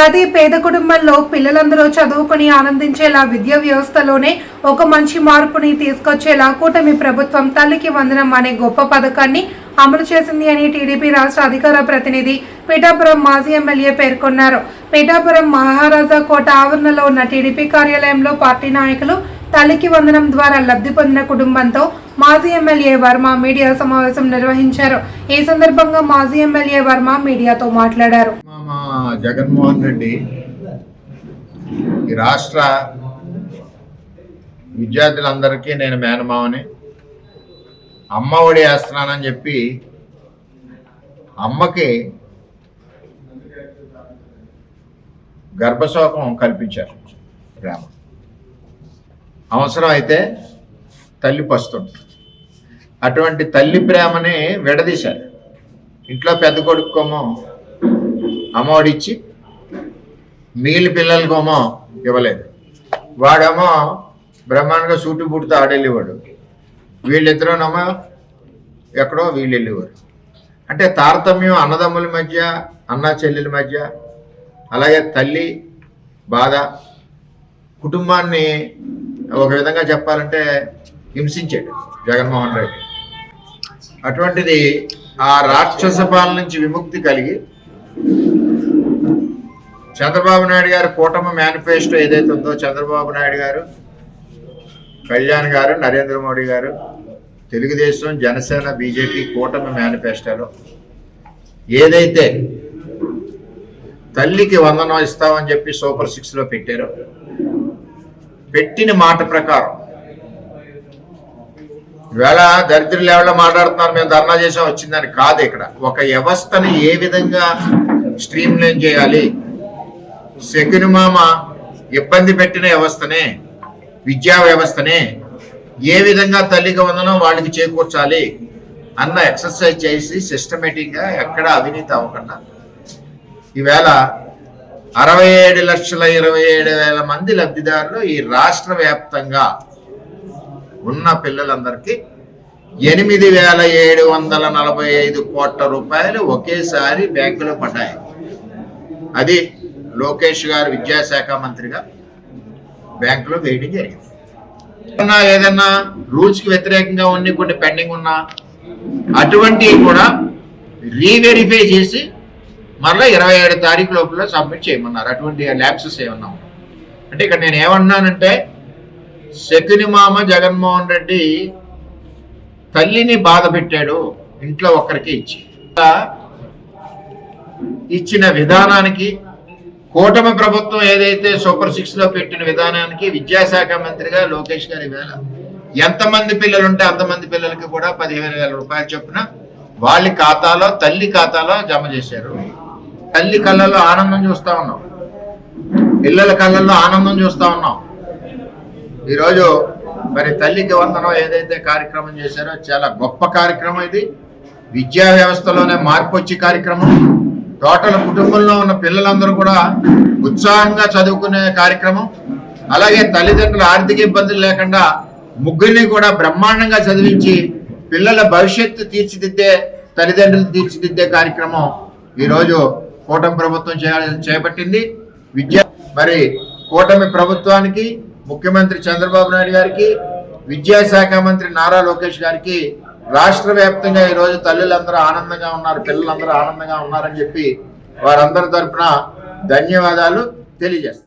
ప్రతి పేద కుటుంబంలో పిల్లలందరూ చదువుకుని ఆనందించేలా విద్యా వ్యవస్థలోనే ఒక మంచి మార్పుని తీసుకొచ్చేలా కూటమి ప్రభుత్వం తల్లికి వందనం అనే గొప్ప పథకాన్ని అమలు చేసింది అని టీడీపీ రాష్ట్ర అధికార ప్రతినిధి పిఠాపురం మాజీ ఎమ్మెల్యే పేర్కొన్నారు. పిఠాపురం మహారాజా కోట ఆవరణలో ఉన్న టీడీపీ కార్యాలయంలో పార్టీ నాయకులు తల్లికి వందనం ద్వారా లబ్ధి పొందిన కుటుంబంతో మాజీ ఎమ్మెల్యే వర్మ మీడియా సమావేశం నిర్వహించారు. ఈ సందర్భంగా మాజీ ఎమ్మెల్యే వర్మ మీడియాతో మాట్లాడారు. మా జగన్మోహన్ రెడ్డి ఈ రాష్ట్ర విద్యార్థులందరికీ నేను మేనమావని అమ్మ ఒడి వేస్తున్నానని చెప్పి అమ్మకి గర్భశోకం కల్పించారు ప్రేమ అవసరం అయితే తల్లి పస్తుంది అటువంటి తల్లి ప్రేమని విడదీశారు. ఇంట్లో పెద్ద కొడుక్కోమో అమ్మఒడిచ్చి మిగిలిన పిల్లలకేమో ఇవ్వలేదు. వాడేమో బ్రహ్మాండంగా సూటు పుడితే ఆడెళ్ళేవాడు. వీళ్ళిద్దరూనేమో ఎక్కడో వీళ్ళు వెళ్ళేవారు అంటే తారతమ్యం అన్నదమ్ముల మధ్య అన్న చెల్లెల మధ్య అలాగే తల్లి బాధ కుటుంబాన్ని ఒక విధంగా చెప్పాలంటే హింసించాడు జగన్మోహన్ రెడ్డి. అటువంటిది ఆ రాక్షస పాలన నుంచి విముక్తి కలిగి చంద్రబాబు నాయుడు గారు కూటమి మేనిఫెస్టో ఏదైతే ఉందో చంద్రబాబు నాయుడు గారు కళ్యాణ్ గారు నరేంద్ర మోడీ గారు తెలుగుదేశం జనసేన బీజేపీ కూటమి మేనిఫెస్టోలో ఏదైతే తల్లికి వందనం ఇస్తామని చెప్పి సూపర్ సిక్స్లో పెట్టారో పెట్టిన మాట ప్రకారం ఇవాళ దరిద్రులు ఎవరో మాట్లాడుతున్నారు? మేము ధర్నా చేసాం వచ్చిందని కాదు ఇక్కడ. ఒక వ్యవస్థని ఏ విధంగా స్ట్రీమ్ లైన్ చేయాలి? శకుని మామ ఇబ్బంది పెట్టిన వ్యవస్థనే విద్యా వ్యవస్థనే ఏ విధంగా తల్లిగా వందనం వాళ్ళకి చేకూర్చాలి అన్న ఎక్సర్సైజ్ చేసి సిస్టమేటిక్గా ఎక్కడ అవినీతి అవ్వకుండా. ఈవేళ అరవై ఏడు లక్షల ఇరవై ఏడు వేల మంది లబ్ధిదారులు ఈ రాష్ట్ర వ్యాప్తంగా ఉన్న పిల్లలందరికీ ఎనిమిది వేల ఏడు వందల నలభై ఐదు కోట్ల రూపాయలు ఒకేసారి బ్యాంకులో పడ్డాయి. అది లోకేష్ గారు విద్యాశాఖ మంత్రిగా బ్యాంకులో వేయడం జరిగింది. ఏదన్నా ఏదన్నా రూల్స్కి వ్యతిరేకంగా ఉండి కొన్ని పెండింగ్ ఉన్నా అటువంటివి కూడా రీవెరిఫై చేసి మరలా ఇరవై ఏడు తారీఖు లోపల సబ్మిట్ చేయమన్నారు. అటువంటి ల్యాబ్సెస్ ఏమన్నా అంటే ఇక్కడ నేను ఏమన్నానంటే శకుని మామ జగన్మోహన్ రెడ్డి తల్లిని బాధ పెట్టాడు ఇంట్లో ఒక్కరికి ఇచ్చి. ఇచ్చిన విధానానికి కూటమి ప్రభుత్వం ఏదైతే సూపర్ సిక్స్లో పెట్టిన విధానానికి విద్యాశాఖ మంత్రిగా లోకేష్ గారి వేళ ఎంతమంది పిల్లలు ఉంటే అంతమంది పిల్లలకి కూడా పదిహేను వేల రూపాయలు చొప్పున వాళ్ళ ఖాతాలో తల్లి ఖాతాలో జమ చేశారు. తల్లి కళ్ళల్లో ఆనందం చూస్తా ఉన్నాం. పిల్లల కళ్ళల్లో ఆనందం చూస్తా ఉన్నాం. ఈరోజు మరి తల్లికి వందనం ఏదైతే కార్యక్రమం చేశారో చాలా గొప్ప కార్యక్రమం ఇది. విద్యా వ్యవస్థలోనే మార్పు వచ్చే కార్యక్రమం. టోటల్ కుటుంబంలో ఉన్న పిల్లలందరూ కూడా ఉత్సాహంగా చదువుకునే కార్యక్రమం. అలాగే తల్లిదండ్రుల ఆర్థిక ఇబ్బందులు లేకుండా ముగ్గురిని కూడా బ్రహ్మాండంగా చదివించి పిల్లల భవిష్యత్తు తీర్చిదిద్దే తల్లిదండ్రులు తీర్చిదిద్దే కార్యక్రమం ఈరోజు కూటమి ప్రభుత్వం చే- చేపట్టింది. విద్య మరి కూటమి ప్రభుత్వానికి ముఖ్యమంత్రి చంద్రబాబు నాయుడు గారికి విద్యాశాఖ మంత్రి నారా లోకేష్ గారికి రాష్ట్ర వ్యాప్తంగా ఈరోజు తల్లులందరూ ఆనందంగా ఉన్నారు పిల్లలందరూ ఆనందంగా ఉన్నారని చెప్పి వారందరి తరఫున ధన్యవాదాలు తెలియజేస్తారు